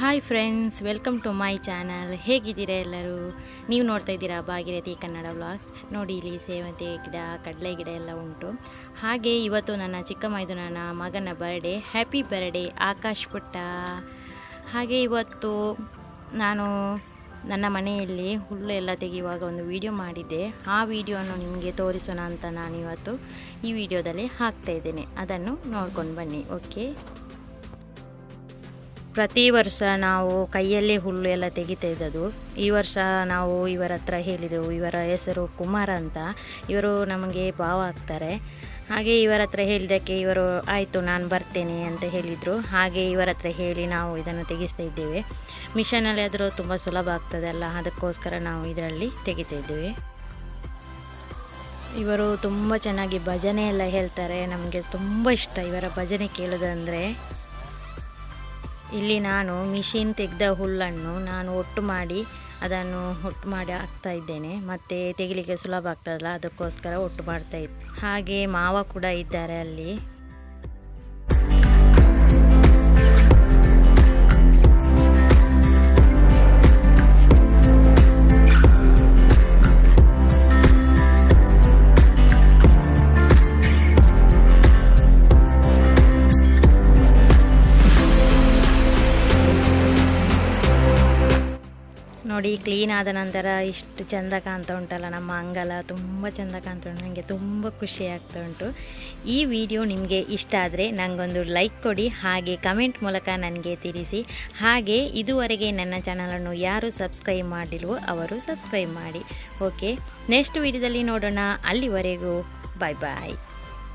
Hi friends welcome to my channel ಹೇಗಿದ್ದೀರಾ ಎಲ್ಲರೂ? ನೀವು ನೋಡ್ತಾ ಇದ್ದೀರಾ ಭಾಗೀರಥಿ ಕನ್ನಡ ವ್ಲಾಗ್ಸ್ ನೋಡಿ, ಇಲ್ಲಿ ಸೇವಂತಿ ಗಿಡ, ಕಡಲೆ ಗಿಡ ಎಲ್ಲ ಉಂಟು. ಹಾಗೆ ಇವತ್ತು ನನ್ನ ಚಿಕ್ಕ ನನ್ನ ಮಗನ ಬರ್ಡೇ ಹ್ಯಾಪಿ ಬರ್ಡೇ ಆಕಾಶ್ ಪುಟ್ಟ. ಹಾಗೆ ಇವತ್ತು ನಾನು ನನ್ನ ಮನೆಯಲ್ಲಿ ಹುಲ್ಲು ಎಲ್ಲ ತೆಗೆಯುವಾಗ ಒಂದು ವಿಡಿಯೋ ಮಾಡಿದ್ದೆ. ಆ ವಿಡಿಯೋನು ನಿಮಗೆ ತೋರಿಸೋಣ ಅಂತ ನಾನು ಇವತ್ತು ಈ ವಿಡಿಯೋದಲ್ಲಿ ಹಾಕ್ತಾ ಇದ್ದೇನೆ. ಅದನ್ನು ನೋಡ್ಕೊಂಡು ಬನ್ನಿ ಓಕೆ ಪ್ರತಿ ವರ್ಷ ನಾವು ಕೈಯಲ್ಲೇ ಹುಲ್ಲು ಎಲ್ಲ ತೆಗಿತಾ ಈ ವರ್ಷ ನಾವು ಇವರ ಹತ್ರ ಹೇಳಿದೆವು, ಇವರ ಹೆಸರು ಕುಮಾರ ಅಂತ. ಇವರು ನಮಗೆ ಭಾವ ಆಗ್ತಾರೆ. ಹಾಗೆ ಇವರ ಹತ್ರ ಹೇಳಿದ್ದಕ್ಕೆ ಇವರು, ಆಯಿತು, ನಾನು ಬರ್ತೇನೆ ಅಂತ ಹೇಳಿದರು. ಹಾಗೆ ಇವರ ಹತ್ರ ಹೇಳಿ ನಾವು ಇದನ್ನು ತೆಗಿಸ್ತಾ ಇದ್ದೇವೆ ಮಿಷನಲ್ಲಿ ಆದರೂ ತುಂಬ ಸುಲಭ ಆಗ್ತದಲ್ಲ ಅದಕ್ಕೋಸ್ಕರ ನಾವು ಇದರಲ್ಲಿ ತೆಗಿತಾ ಇದ್ದೇವೆ ಇವರು ತುಂಬ ಚೆನ್ನಾಗಿ ಭಜನೆ ಎಲ್ಲ ಹೇಳ್ತಾರೆ. ನಮಗೆ ತುಂಬ ಇಷ್ಟ ಇವರ ಭಜನೆ ಕೇಳೋದಂದರೆ. ಇಲ್ಲಿ ನಾನು ಮಿಷಿನ್ ತೆಗೆದ ಹುಲ್ಲನ್ನು ನಾನು ಒಟ್ಟು ಮಾಡಿ ಅದನ್ನು ಒಟ್ಟು ಮಾಡಿ ಹಾಕ್ತಾ ಇದ್ದೇನೆ. ಮತ್ತು ತೆಗಿಲಿಕ್ಕೆ ಸುಲಭ ಆಗ್ತದಲ್ಲ, ಅದಕ್ಕೋಸ್ಕರ ಒಟ್ಟು ಮಾಡ್ತಾ ಇದ್ದೆ. ಹಾಗೆ ಮಾವ ಕೂಡ ಇದ್ದಾರೆ ಅಲ್ಲಿ. ನೋಡಿ ಕ್ಲೀನ್ ಆದ ನಂತರ ಇಷ್ಟು ಚೆಂದ ಕಾಣ್ತಾ ಉಂಟಲ್ಲ ನಮ್ಮ ಅಂಗಲ, ತುಂಬ ಚೆಂದ ಕಾಣ್ತಾ ಉಂಟು. ನನಗೆ ತುಂಬ ಖುಷಿ ಆಗ್ತಾ ಉಂಟು. ಈ ವಿಡಿಯೋ ನಿಮಗೆ ಇಷ್ಟ ಆದರೆ ನನಗೊಂದು ಲೈಕ್ ಕೊಡಿ, ಹಾಗೆ ಕಮೆಂಟ್ ಮೂಲಕ ನನಗೆ ತಿಳಿಸಿ. ಹಾಗೆ ಇದುವರೆಗೆ ನನ್ನ ಚಾನಲನ್ನು ಯಾರು ಸಬ್ಸ್ಕ್ರೈಬ್ ಮಾಡಿಲ್ವೋ ಅವರು ಸಬ್ಸ್ಕ್ರೈಬ್ ಮಾಡಿ. ಓಕೆ ನೆಕ್ಸ್ಟ್ ವಿಡಿಯೋದಲ್ಲಿ ನೋಡೋಣ. ಅಲ್ಲಿವರೆಗೂ ಬಾಯ್ ಬಾಯ್